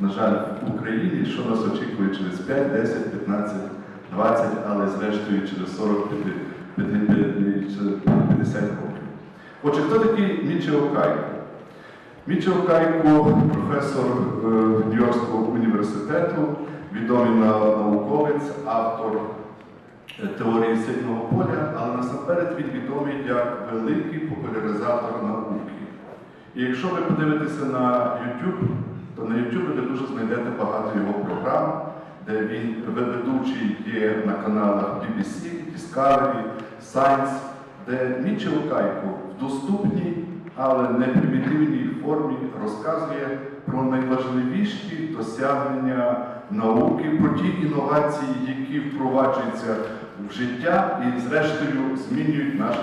на жаль, в Україні, що нас очікує через 5, 10, 15, 20, але зрештою через 40, 50 років. Отже, хто такий Мічіо Кайко? Мічіо Кайко, професор е, Нью-Йоркського університету, відомий на- науковець, автор е, теорії сильного поля, але насамперед він відомий як великий популяризатор науки. І якщо ви подивитеся на YouTube, то на YouTube ви дуже знайдете багато його програм, де він ведучий є на каналах BBC, Discovery, Science, де Мічел Кайко в доступній, але не примітивній формі розказує про найважливіші досягнення науки, про ті інновації, які впроваджуються в життя і, зрештою, змінюють наше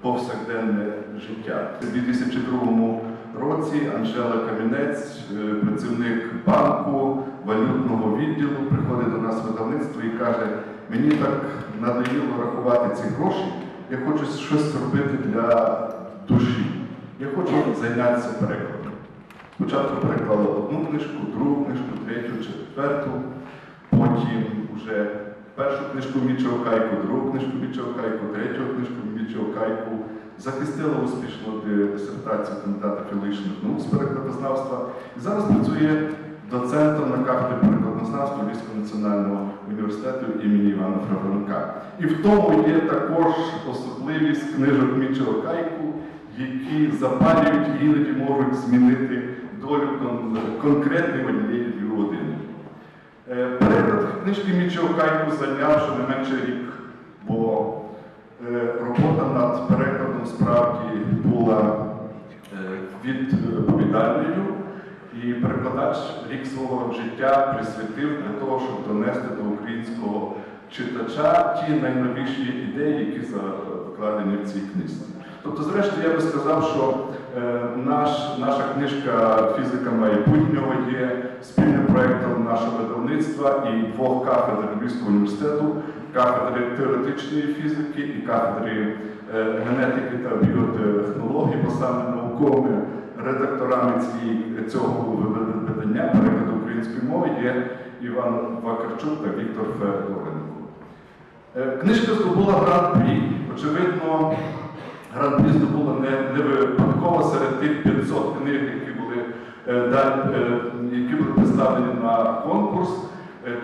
повсякденне життя. У 2002 році Анжела Камінець, е, працівник банку валютного відділу, приходить до нас в видавництво і каже: мені так надоїло рахувати ці гроші, я хочу щось зробити для душі. Я хочу зайнятися перекладом. Спочатку переклали одну книжку, другу книжку, третю, четверту, потім вже першу книжку Мічого Кайку, другу книжку Мічого Кайку, третю книжку Мічого Кайку, захистила успішно дисертацію кандидата філологічних наук з перекладознавства і зараз працює доцентом на кафедрі перекладознавства Львівського національного університету імені Івана Франка. І в тому є також особливість книжок Мічого Кайку, які запалюють і іноді можуть змінити долю конкретної однієї людини. Е, Переклад книжки Мічого Кайку зайняв щонайменше рік, бо робота над перекладом справді була е, відповідальною, і перекладач рік свого життя присвятив для того, щоб донести до українського читача ті найновіші ідеї, які закладені в цій книжці. Тобто, зрештою, я би сказав, що е, наш, наша книжка Фізика майбутнього є спільним проєктом нашого видавництва і двох кафедр Львівського університету, кафедри теоретичної фізики і кафедри е, генетики та біотехнології, бо саме науковими редакторами цього видання перекладу української мови є Іван Вакарчук та Віктор Федоренко. Е, Книжка здобула гран-прі. Очевидно, гран-прі здобула не, випадково серед тих 500 книг, які були, е, які були представлені на конкурс,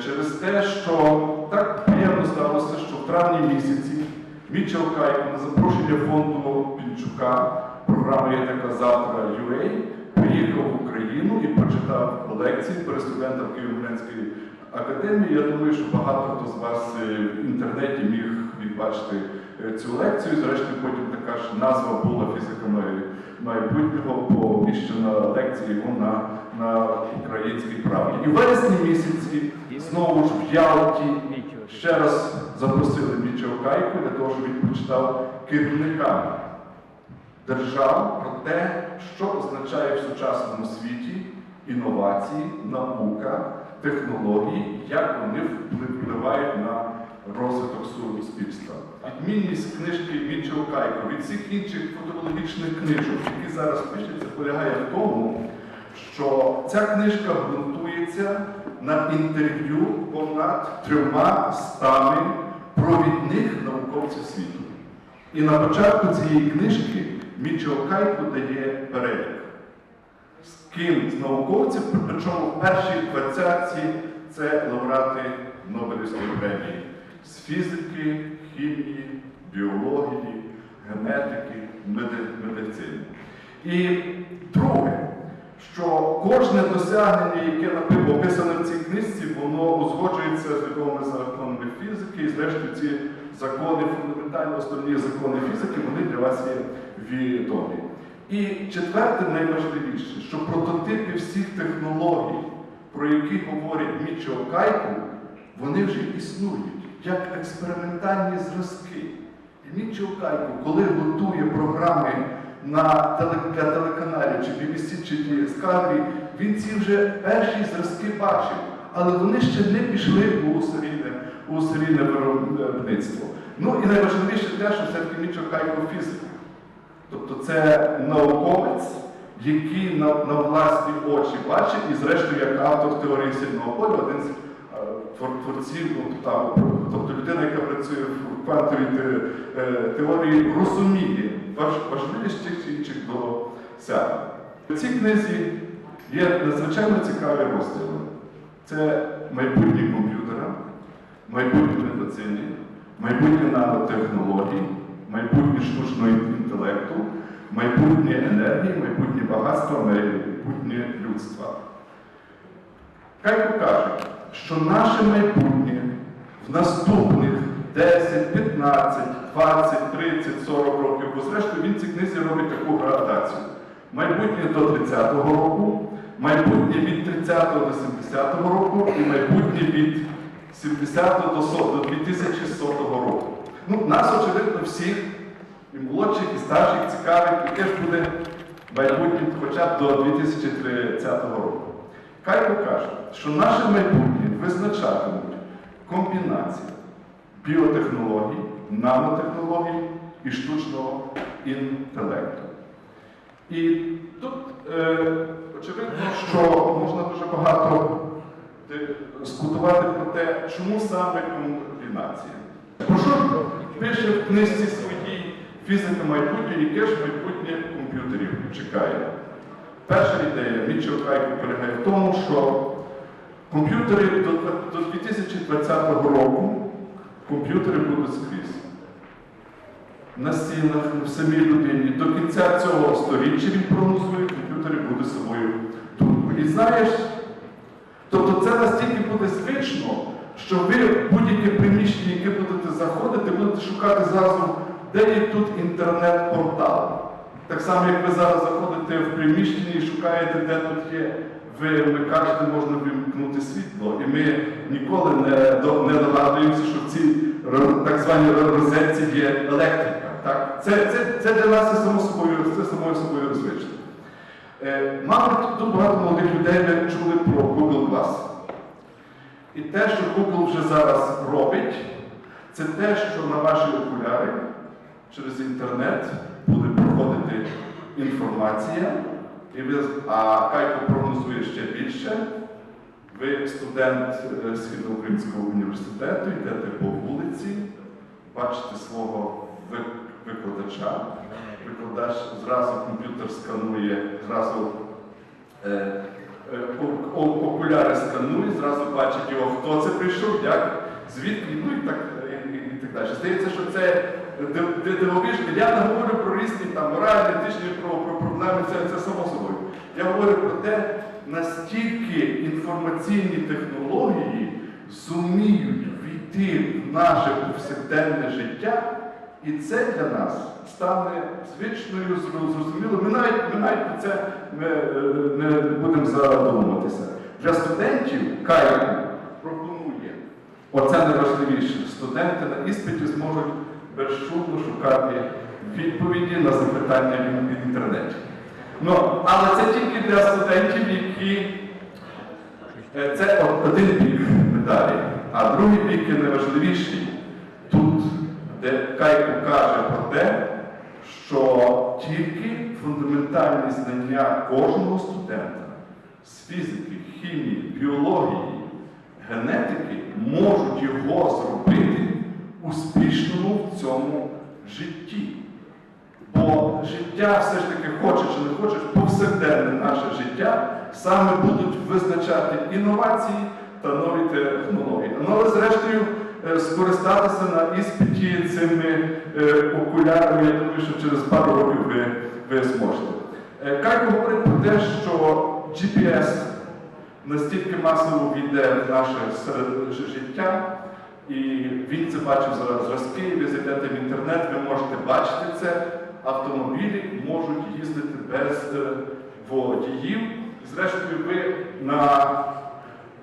через те, що так приємно сталося, що в травні місяці Мічел Кайко на запрошення фонду Пінчука, програми є така завтра UA, приїхав в Україну і прочитав лекції перед студентом Києво-Могилянської академії. Я думаю, що багато хто з вас е, в інтернеті міг відбачити е, цю лекцію. Зрештою, потім така ж назва була фізика майбутнього, поміщена лекція його на, на українській правді. І в вересні місяці знову ж в Ялті ще раз запросили Мічого Кайку для того, щоб він прочитав керівникам держав про те, що означає в сучасному світі інновації, наука, технології, як вони впливають на розвиток суспільства. Відмінність книжки Мічого Кайко від всіх інших фотологічних книжок, які зараз пишуться, полягає в тому, що ця книжка ґрунтується на інтерв'ю понад трьома стами провідних науковців світу. І на початку цієї книжки Мічо Кайко дає перелік. З ким з науковців, причому в першій двадцятці це лауреати Нобелівської премії з фізики, хімії, біології, генетики, медицини. І друге, кожне досягнення, яке описане в цій книжці, воно узгоджується з відомими законами фізики, і зрештою ці закони, фундаментальні основні закони фізики, вони для вас є відомі. І четверте, найважливіше, що прототипи всіх технологій, про які говорить Мічо Кайку, вони вже існують як експериментальні зразки. І Мічо Кайку, коли готує програми на теле, для телеканалів, чи BBC, чи Discovery, він ці вже перші зразки бачив, але вони ще не пішли у серійне, у серійне виробництво. Ну і найважливіше те, що все-таки Мічо. Тобто це науковець, який на, на власні очі бачить, і зрештою, як автор теорії сильного поля, один з е, твор- творців, тобто людина, яка працює в квантовій е, теорії, розуміє важливість тих чи інших досягнень. В цій книзі є надзвичайно цікаві розділи. Це майбутнє комп'ютера, майбутнє медицини, майбутнє нанотехнологій, майбутнє штучного інтелекту, майбутнє енергії, майбутнє багатства, майбутнє людства. Хай покаже, що наше майбутнє в наступних 10, 15, 20, 30, 40 років, в цій книзі робить таку градацію. Майбутнє до 30-го року, майбутнє від 30-го до 70-го року і майбутнє від 70 до 100 до 2100 року. Ну, нас, очевидно, всіх, і молодших, і старших цікавить, яке ж буде майбутнє хоча б до 2030 року. Хай покаже, що наше майбутнє визначатимуть комбінації біотехнологій, нанотехнологій і штучного інтелекту. І тут е, очевидно, що можна дуже багато дискутувати про те, чому саме комбінація. Про що пише в книжці своїй фізика майбутнього, яке ж майбутнє комп'ютерів чекає? Перша ідея Мічо Кайко полягає в тому, що комп'ютери до 2020 року комп'ютери будуть скрізь. На стінах, в самій людині. До кінця цього сторіччя він прогнозує, комп'ютери будуть собою думкою. І знаєш, тобто це настільки буде звично, що ви будь-яке приміщення, яке будете заходити, будете шукати зразу, де є тут інтернет-портал. Так само, як ви зараз заходите в приміщення і шукаєте, де тут є, ви вмикаєте, можна вимкнути світло. І ми ніколи не, не догадуємося, що в цій так званій розетці є електрика. Це, це, це для нас це само собою, це самою собою звично. Е, мабуть, тут багато молодих людей ви чули про Google Glass. І те, що Google вже зараз робить, це те, що на ваші окуляри через інтернет буде проходити інформація, і ви, а Кайко прогнозує ще більше. Ви студент е, Східноукраїнського університету, йдете по вулиці, бачите свого викладача. Викладач зразу комп'ютер сканує, зразу е, е, окуляри сканує, зразу бачить його, хто це прийшов, як, звідки, ну і так, і, і, так далі. Здається, що це див- див- Я не говорю про різні там моральні, етичні про, про проблеми, це, це само собою. Я говорю про те, настільки інформаційні технології зуміють війти в наше повсякденне життя, і це для нас стане звичною, зро- зрозуміло. Ми навіть, ми навіть це не, не будемо задумуватися. Для студентів Кайку пропонує, оце найважливіше, студенти на іспиті зможуть безшумно шукати відповіді на запитання в в інтернеті. Ну, але це тільки для студентів, які Е, Це один бік медалі, а другий бік є найважливіший тут, де Кайко каже про те, що тільки фундаментальні знання кожного студента з фізики, хімії, біології, генетики можуть його зробити успішному в цьому житті. Бо життя все ж таки хочеш чи не хочеш, повсякденне наше життя саме будуть визначати інновації та нові технології. Ну, але зрештою скористатися на іспиті цими е, окулярами, я думаю, що через пару років ви, ви зможете. Е, Кайко говорить про те, що GPS настільки масово війде в наше життя, і він це бачив зараз зразки, ви зайдете в інтернет, ви можете бачити це. Автомобілі можуть їздити без е, водіїв. Зрештою, ви на,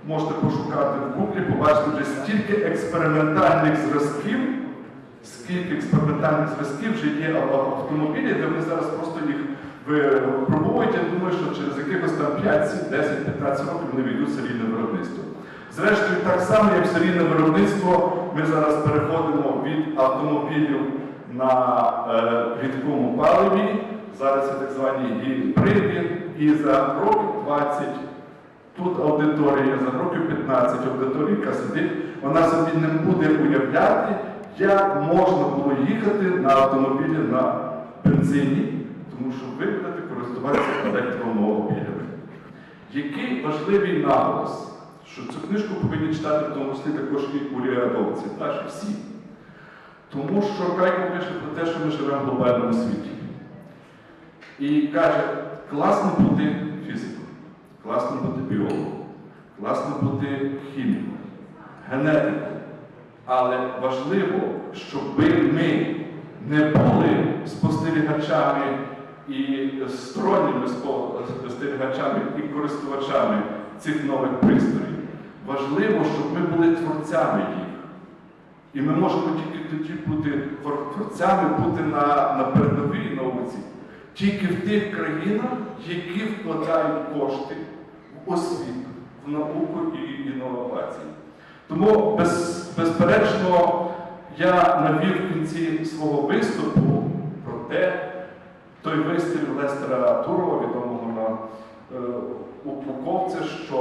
можете пошукати в Гуглі, побачите вже стільки експериментальних зразків, скільки експериментальних зразків вже є ав- автомобілі, де вони зараз просто їх випробовують. Я думаю, що через якихось там 5, 7, 10, 15 років вони війдуть в серійне виробництво. Зрештою, так само, як серійне виробництво, ми зараз переходимо від автомобілів на е, рідкому паливі зараз це так звані гібриди, і за років 20 тут аудиторія, за років 15 аудиторія, сидить, вона собі не буде уявляти, як можна було їхати на автомобілі на бензині, тому що ви будете користуватися електромобілями. Який важливий наголос, що цю книжку повинні читати в тому числі також і урядовці, ж всі. Тому що Кайко пише про те, що ми живемо в глобальному світі. І каже, класно фізиком, класно бути біологом, класно бути хіміком, генетиком. Але важливо, щоб ми не були спостерігачами і сторонніми спостерігачами і користувачами цих нових пристроїв. Важливо, щоб ми були творцями їх. І ми можемо тільки тоді бути творцями, бути на, на передовій науці, тільки в тих країнах, які вкладають кошти в освіту, в науку і інновації. Тому, без, безперечно, я навів в кінці свого виступу про те, той вистріл Лестера Турова, відомого на е, упаковці, що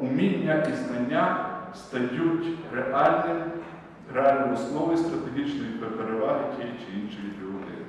уміння і знання стають реальним, реальною основою стратегічної переваги тієї чи іншої людини.